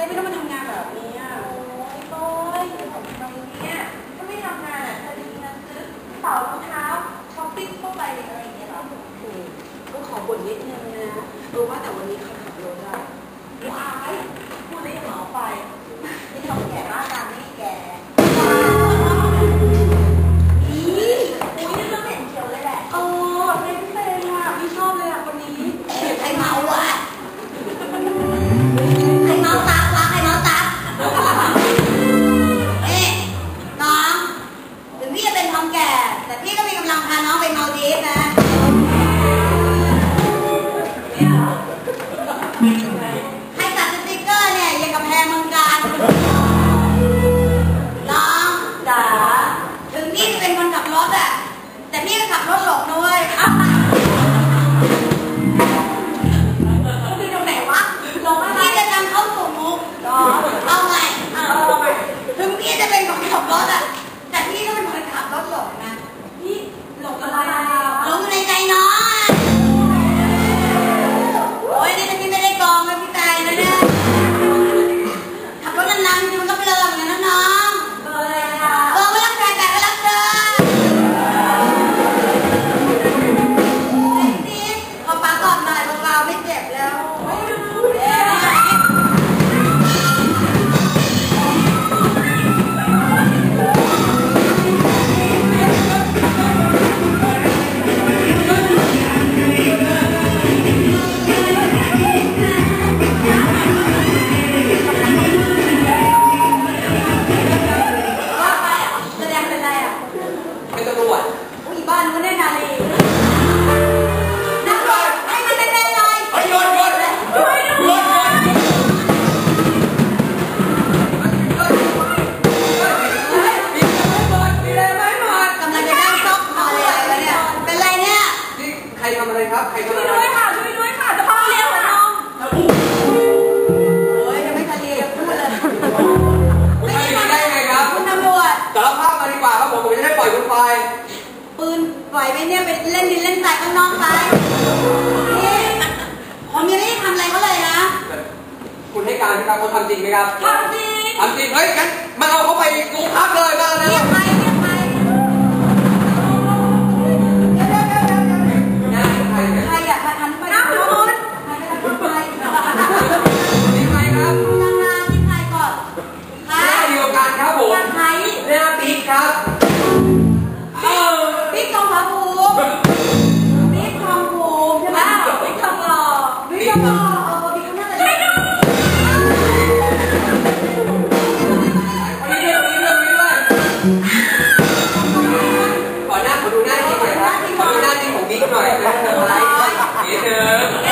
ได้ไม่ต้องมาทำงานแบบนี้อะ 上拍了 เล่นดินเล่นทรายข้างนอกไปพี่ผมยังไม่ด้ทำอะไรเขาเลยนะคุณให้การที่ครับเขาทำจริงไหมครับทำจริงทำจริงเฮ้ยงั้นมาเอาเขาไปโรงพักเลย Còn đang có đủ năng thì phải hát Còn đang thì phải biết rồi Biết được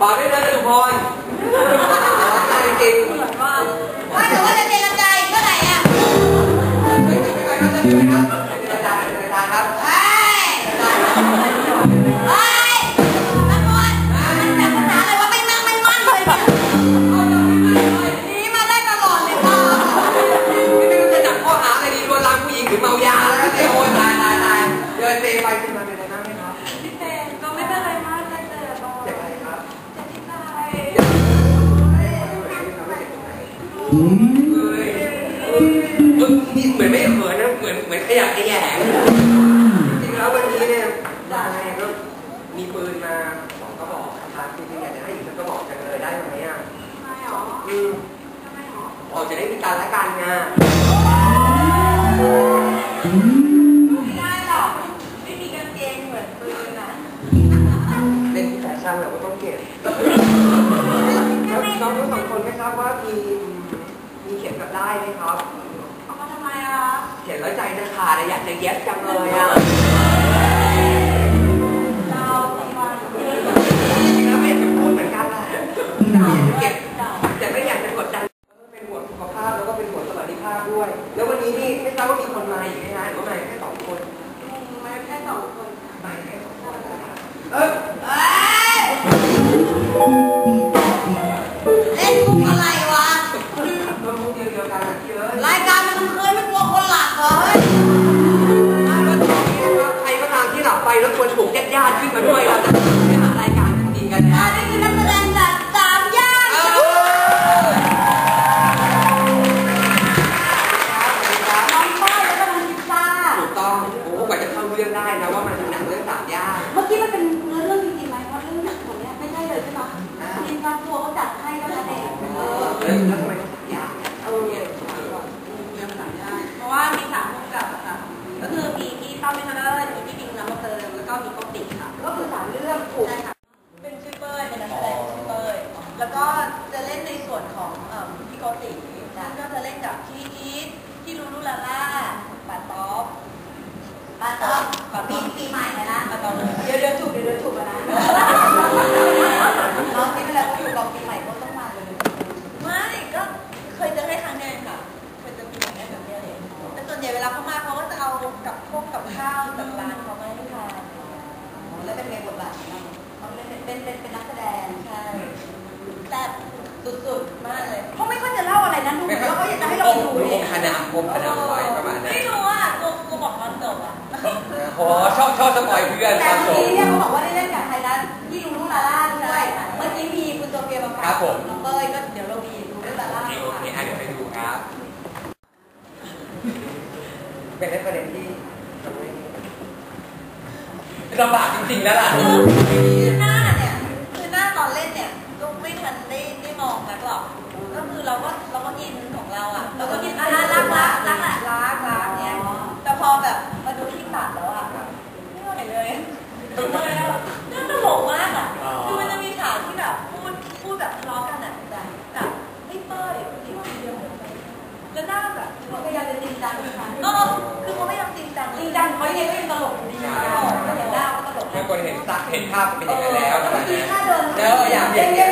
บอกได้เลยนะทุกคนงว่าแต่ว่าจะเด็ เหมือนไม่เขินนะ เหมือนเหมือนขยับขยแงจริงๆแล้ววันนี้เนี่ยดาแรงก็มีปืนมาสองกระบอกนะครับจริงๆอยากจะให้อีกกกระบอกจังเลยได้ไหมอะไม่หรออืมออกจะได้มีการละกันไงไม่ได้หรอก ไม่มีกางเกงเหมือนปืนอะ เป็นแฟชั่นแบบว่าต้องเก็บ ทั้งสองคนไหมครับว่ามีมีเขียนกับได้ไหมครับ เอามาทำไมอะเขียนแล้วใจจะขาดเลยอยากจะเย็บจังเลยอะเราตีวันแล้วไม่อยากจะพูดเหมือนกันลยแต่ไม่อยากจะกดดันเป็นห่วงสุขภาพแล้วก็เป็นห่วงสวัสดิภาพด้วย แล้ววันนี้นี่ไม่ทราบว่ามีคนมาอีกไหมฮะหรือว่ามาแค่สองคนม่แค่สองคนไม่แค่สองคนเออ Thank you. ถูกญาติๆขึ้นมาด้วยเราจะไปหารายการจริงๆกันนะนี่คือนักแสดงจากสามย่านเออน้องป้อยแล้วก็น้องพิซซ่าถูกต้องโอ้กว่าจะเข้าเรื่องได้นะว่ามันเป็นหนังเรื่องสามย่านเมื่อกี้มันเป็นเนื้อเรื่องจริงๆไหมเพราะเรื่องหนังของเนี้ยไม่ใช่เลยใช่ไหมทีมงานทัวเขาจัดให้ก็แล้วเองเออแล้วทำไมต้องสามย่านเนี่ยเออเรื่องสามย่านเพราะว่ามีสามผู้กำกับอะค่ะก็คือมีพี่ต้อมมิทเลอร์มีพี่ปิงน้ำมะเติม ก็มีปกติค่ะ ก็คือสามเรื่องถูก เขาเป็นเป็นเป็นเป็นนักแสดงใช่แต่สุดๆมากเลยเขาไม่ค่อยจะเล่าอะไรนะดูเหมือนว่าเขาอยากจะให้เราไปดูโอเนี่มยขนามโอมขนามไว้ประมาณนั้นไม่รู้อะกูกูบอกตอนจบอะโอ้ชอบชอบสปอยเพื่อนแต่ตอนจเมื่อบกี้เนี่ยเขาบอกว่าได้เล่นกับใครนะที่ลูลูลาล่าด้วยเมื่อกี้มีคุณโจเกียมาครับผมน้องเป้ยก็เดี๋ยวเรามีลูลูลาโอล่าเคโอเคอะเดี๋ยวไปดูครับ เป็นเรื่องประเด็นที่ลำบากจริงๆแล้วล่ะ ก็คือเราก็เราก็อินของเราอะเราก็อินอะรักรักรักแหละรักรักเนี่ยแต่พอแบบมาดูที่ตัดแล้วอะไม่ไหวเลยน่าตลกมากอะคือมันจะมีฉากที่แบบพูดพูดแบบทะเลาะกันอะแบบแบบไม่เป้ยที่ว่าเดียวแล้วหน้าแบบเขาพยายามจะจริงจังนะคะเออคือเขาไม่ยอมจริงจังจริงจังเขายังก็ยังตลกอยู่ะก็เห็นหน้าก็ตลกเมื่คนเห็นสักเห็นภาพเป็นอย่างนั้นแล้วเมื่อกี้ถ้าเดินแล้วอยากเด้เห็น